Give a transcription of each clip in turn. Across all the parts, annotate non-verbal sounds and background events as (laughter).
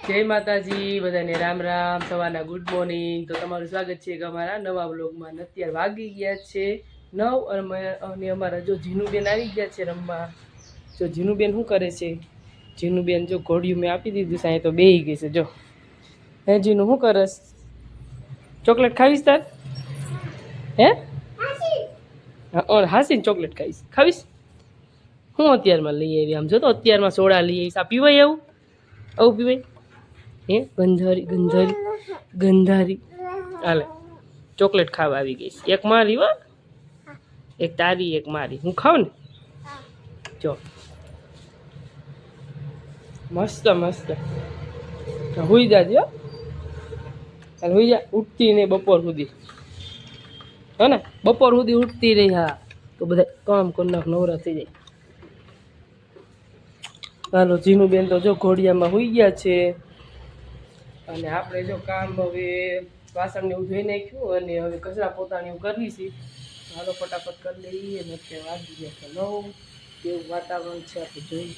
જય માતાજી બધાને રામ રામ સવારના ગુડ મોર્નિંગ તો તમારું સ્વાગત છે કે અમારા નવા બ્લોગમાં અત્યારે વાગી ગયા છે નવ અને અમારા જો જીનુબેન આવી ગયા છે રમવા. જો જીનુબેન શું કરે છે? જીનુબેન જો ઘોડિયું મેં આપી દીધું સાંઈ તો બેહી ગઈ છે જો. હે જીનું શું કરસ? ચોકલેટ ખાવીશ તાર? હે? હા, ઓર હાસીને ચોકલેટ ખાઈશ. ખાવીશ? હું અત્યારમાં લઈ આવી? આમ જો તો અત્યારમાં સોડા લઈ આવીશ. આ પીવાય આવું? આવું પીવાય? હે ગંધારી ગંધારી ગંધારી. હાલે, ચોકલેટ ખાવા આવી ગઈ. એક મારી હો. એક તારી, એક મારી. હું ખાઉં ને? જો. મસ્ત મસ્ત. હુઈ જાજે હાલ હુઈ જા. ઉઠતી નહીં બપોર સુધી. હે ને? બપોર સુધી ઉઠતી રહી હા. તો બધા કામ કરી નાખ નવરા થઈ જાય. હાલો, જીનુબેન તો જો ઘોડિયામાં હોઈ ગયા છે. અને આપણે જો કામ હવે વાસણને એવું ધોઈ નાખ્યું અને હવે કચરા પોતાની એવું કરી છે. હાલો ફટાફટ કરી લઈએ અને અત્યારે વાગી ગયા નવ. કેવું વાતાવરણ છે આપણે જોઈએ.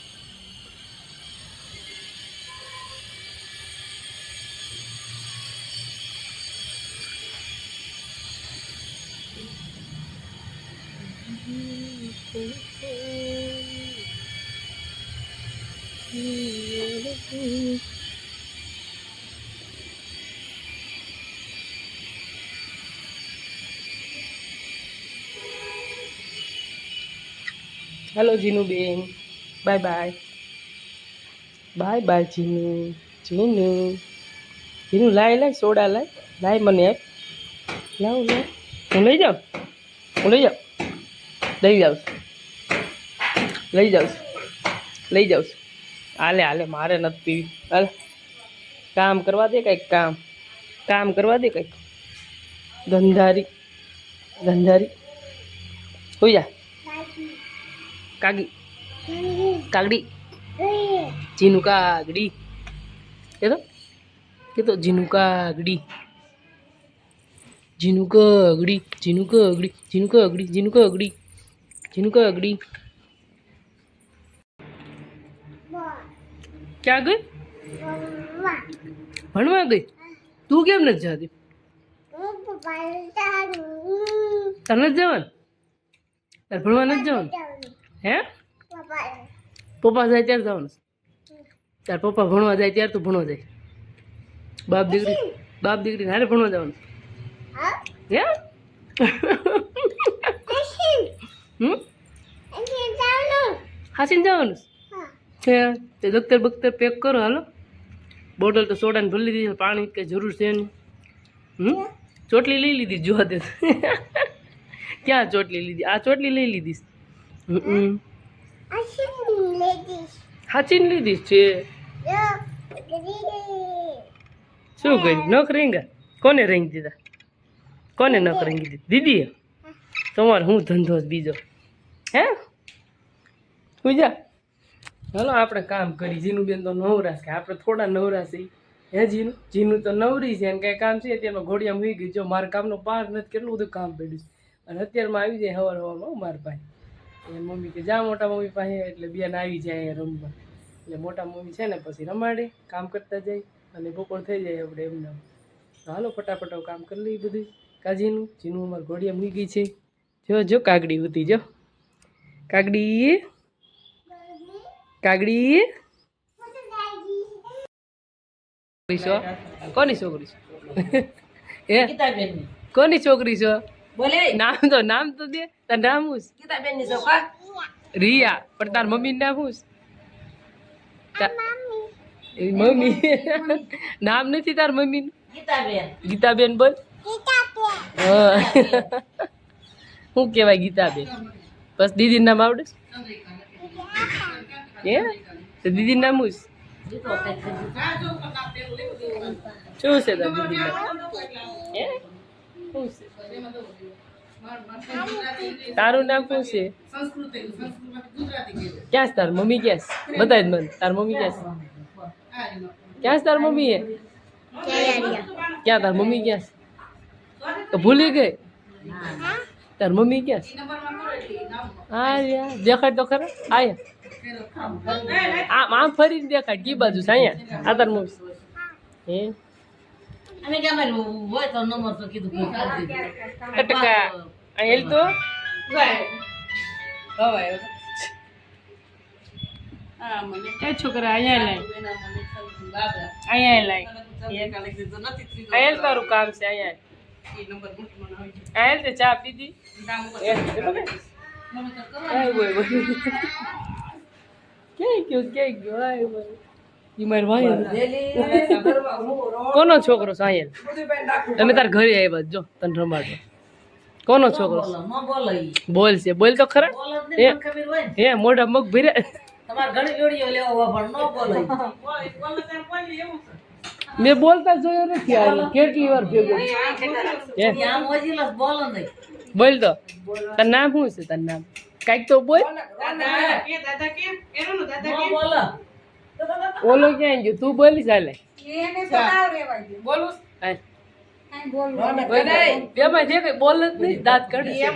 Hello Jinuben bye bye bye bye Jinu Jinu Jinu લાય લાય સોડા લાય લાય મને આપ લાવ લાવ હું લઈ જાઉં? હું લઈ જાઉં? લઈ જાઉં. લઈ જાઉં. લઈ જાઉં. હાલે હાલે, મારે નથી પીવી. હાલે. કામ કરવા દે કંઈક કામ. કામ કરવા દે કંઈક. ધંધારી. ધંધારી. હોઈ જા. કાગી કાગડી. જીનું કાગડી. કેતો કેતો જીનું કાગડી. જીનું કાગડી જીનું કાગડી જીનું કાગડી જીનું કાગડી જીનું કાગડી. ક્યાં ગઈ? ભણવા. ગઈ? તું કેમ નથી જતી? તને નથી જવાનું? તારે ભણવા નથી જવાનું? હે? પપ્પા જાય ત્યારે જવાનું તાર પપ્પા ભણવા જાય ત્યારે તું ભણવા જાય. બાપ દીકરી બાપ દીકરી હારે ભણવા જવાનું. હે? હમ? હાસીને જવાનું છે? તે દફતર બખ્તર પેક કરો, હાલો. બોટલ તો સોડાને ભરી લીધી પાણી કંઈ જરૂર છે નહીં. હમ? ચોટલી લઈ લીધી જોવા દે ક્યાં ચોટલી લીધી? આ ચોટલી લઈ લીધી હમ હાચીને લીધી છે. શું કર્યું? નખ રેંગા? કોને રેંગી દીધા? કોને નખ રેંગી દીધી? દીદી તમારે હું ધંધો જ બીજો? હે? પૂજા? ચાલો આપણે કામ કરી. જીનું બેન તો નવરાશ કે આપણે થોડા નવરાશ હે જીનું? જીનું તો નવરી છે. અને કાંઈ કામ છે? અત્યારમાં ઘોડિયામાં હોઈ ગયું જો મારા કામનો પાર નથી. કેટલું બધું કામ પડ્યું છે. અને અત્યારમાં આવી જાય હવાર હવામાં મારા પાસે એ મમ્મી કે જા મોટા મમ્મી પાસે એટલે બેન આવી જાય રમવા. એટલે મોટા મમ્મી છે ને પછી રમાડે કામ કરતા જાય અને બપોર થઈ જાય આપણે એમને. હાલો ફટાફટ કામ કરી લઈએ બધું. કાજીનું જીનું અમારે ઘોડિયા મૂકી ગઈ છે. જો જો કાગડી ઉતી જો. કાગડી કાગડી. છો કોની છોકરી છો? હે? કોની છોકરી છો? બોલે? નામ તો નામ તો દે. તાર નામ હું છે? ગીતાબેનની છોકરા રિયા. પણ તાર મમ્મી નામ એ મમ્મી. નામ નથી તાર મમ્મી ગીતાબેન. ગીતાબેન બોલ. હા. શું કહેવાય ગીતાબેન? બસ દીદીનું નામ આવડે છે? હે? તો દીદીનું નામ શું છે? શું છે તાર દીદીનું નામ? હે? શું છે? તારું નામ શું છે? ક્યાં છે તાર મમ્મી ક્યાં છે? જ મને. તાર મમ્મી ક્યાં છે? ક્યાં છે તાર મમ્મી એ? ક્યાં તાર મમ્મી ક્યાં છે? તો ભૂલી ગઈ? તાર મમ્મી ક્યાં છે? હા યાર દેખાડ તો ખરા. આયા. આમ આમ ફરીને દેખાડ. કી બાજુ છે? અહીંયા. આ તાર મમ્મી. હે? અમે કે અમારે હોય તો નંબર તો કીધું કે કરી દીધું. કટકા અહીં તો એ છોકરા અહીંયા લાય એના મને સમજુ બાબા. અહીંયા લાય એક આલે કીધું નથી ત્રીજો. અહીંયા તારું કામ છે અહીંયા ઈ નંબર મૂકવાનો હોય. અહીંયા તે ચા પીધી કામ ઉપર. એ, એ બને. મને તો કરવાનું. આય બોય બોય ક્યાંય ગયો ક્યાંય ગયો આય બોય ઈ માર કોનો છોકરો સાયલ તમે તાર ઘરે આવ્યા જો તને રમાડો કોનો છોકરો? બોલો, છે. બોલ તો ખરા. બોલો જ નહીં, એ. મને ખબર હોય ને. હે મોઢા મગ ભીરે. તમારે ઘણી જોડીઓ લેવો હોય પણ ન બોલો ઈ. મેં બોલતા જોયો નથી આ કેટલી વાર ભેગો બોલો તો. તાર નામ શું છે? તાર નામ. કાંઈક તો બોલ. દાદા કે દાદા કે? એનું દાદા કે? બોલ. જ ક્યાં દાંત તું બોલી ચાલે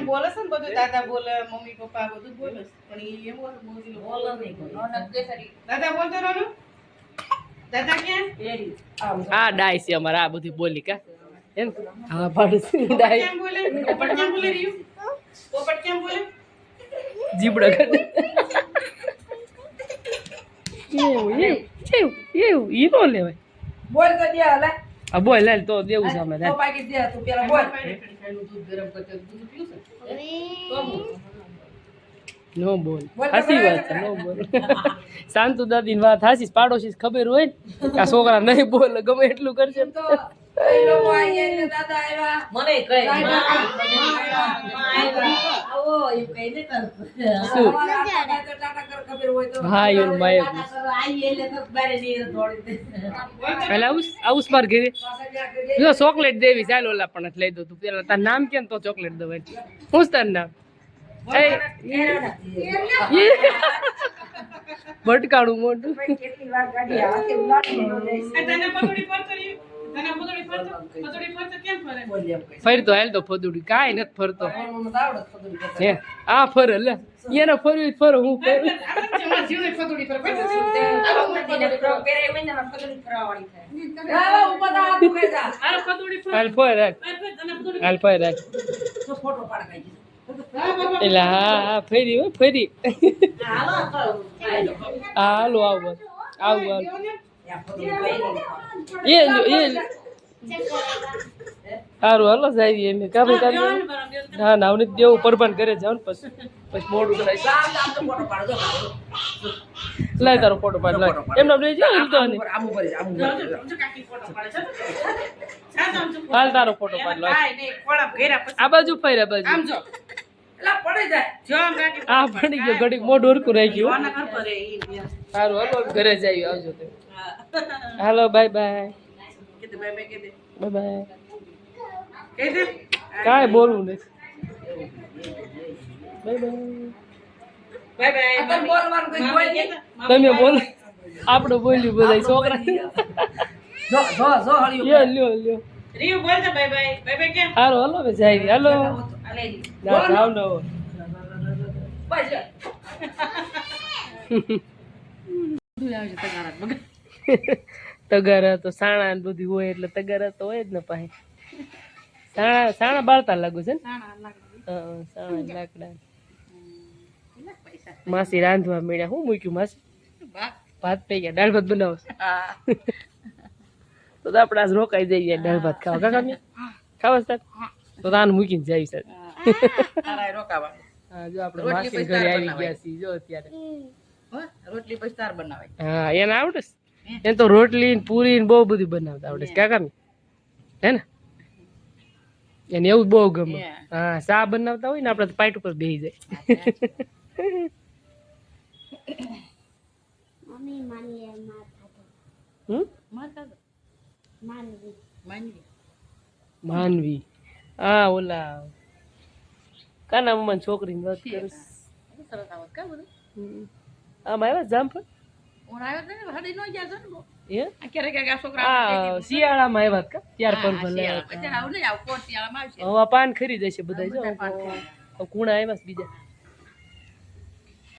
બોલે છે ને બધું દાદા બોલે આ ડાય છે અમારે આ બધી બોલી કા. એમ? હા પાડે ડાય. બોલે? પોપટ કેમ બોલે રહ્યું? પોપટ કેમ બોલે? જીબડો એવું એવું એવું એવું ઈ નો લેવાય. બોલ તો દે હલે આ બોલ લાલ તો દેવું છે તો પાકી દે તું પેલા બોલ. દૂધ ગરમ કરતા દૂધ પીવું છે? નો બોલ. હાસી વાત છે નો બોલ. (laughs) શાંતુ દાદી વાત હાસી પાડોશી ખબર હોય આ છોકરા નહીં બોલે ગમે એટલું કરશે. તો એ લોકો આયા એટલે દાદા મને કઈ દાદા માં આવો એવું કઈ નહીં કરતું. શું? અમારા હાથમાં તો ટાટા કર ખબર હોય તો. હા એવું માય ટાટા કરવા આવીએ એટલે તો બારે નીર દોડી દે. પેલા આવું આવું માર ઘરે. પાછા ગયા કે જો ચોકલેટ દેવી ચાલો ઓલા પણ લઈ દો તું. પેલા તાર નામ કેમ તો ચોકલેટ દવાય શું તાર નામ? એ ભટકાણું મોટું ફરતો? હાલ તો ફદુડી. કાંઈ નથી ફરતો. હે આ ફરે લે. એને ફરવી ફરો હું ફરું. હા, ફરે. હાલ ફર. હાલ ફર હાલ તો ફોટો પાડ કાઢી. એટલે હા હા ફરી હો ફરી. હાલો આવો આવું આવું. એ લ્યો. સારું હાલો જાય એને કાપી કાઢી ના ના હવે દેવું પરબાન કરે જાવ ને પછી પછી મોડું કરાય તો તો. લાય તારો ફોટો પાડ લાય. એમને આપણે જો આમ લીધો આમ નહીં ઉપર, આમ ઉપર જા, આમ ઉપર. જા. જો કાકી ફોટો પાડે છે સાદો આમ જો. હાલ તારો ફોટો પાડ લાય. આ બાજુ ફરી આ બાજુ. આમ જો. આ પડી ગયો ઘડીક મોઢું એ ઈ સારું હાલો ઘરે આવજો હાલો બાય બાય. બાય બાય કાંઈ બોલવું નથી. બાય. તમે બોલો. આપણે બોલ્યું બધા છોકરા જો, જો, જો, લ્યો લ્યો લ્યો. રીયુ બોલ બાય બાય. બાય બાય કેમ? હાલો હલો જાય હાલો ના જાવ નો બસ તગારા તો સાણા ને બધી હોય એટલે તગારા તો હોય જ ને પાસે. સાણા સાણા બાળતા લાગુ છે ને? સાણા લાકડા. માસી રાંધવા મળ્યા હું મૂક્યું માસી? ભાત? પી ગયા. દાળ ભાત બનાવો તો તો આજ રોકાઈ જઈએ. દાળ ભાત ખાવા. કાકા ખાવા છે તો તાન મૂકીને જાય હા. જો આપણે માસી ઘરે આવી ગયા છીએ જો અત્યારે. રોટલી પછી તાર બનાવાય. હા એને આવડે એને તો રોટલી ને પૂરી ને બહુ બધું બનાવતા આવડે છે. કાકા ને હે ને? એને એવું બહુ ગમે. હા. સા બનાવતા હોય ને આપણે તો પાઇટ ઉપર બેસી જાય. માનવી. હા ઓલા કાના મમ્મા છોકરીની વાત કરે હમ. આમ આવ્યા જામફળ? હે? આ શિયાળામાં આવ્યા કા? ત્યાર પર ભલે આવ્યા. હવે પાન ખરી જશે બધા જો. કુણા આવ્યા બીજા.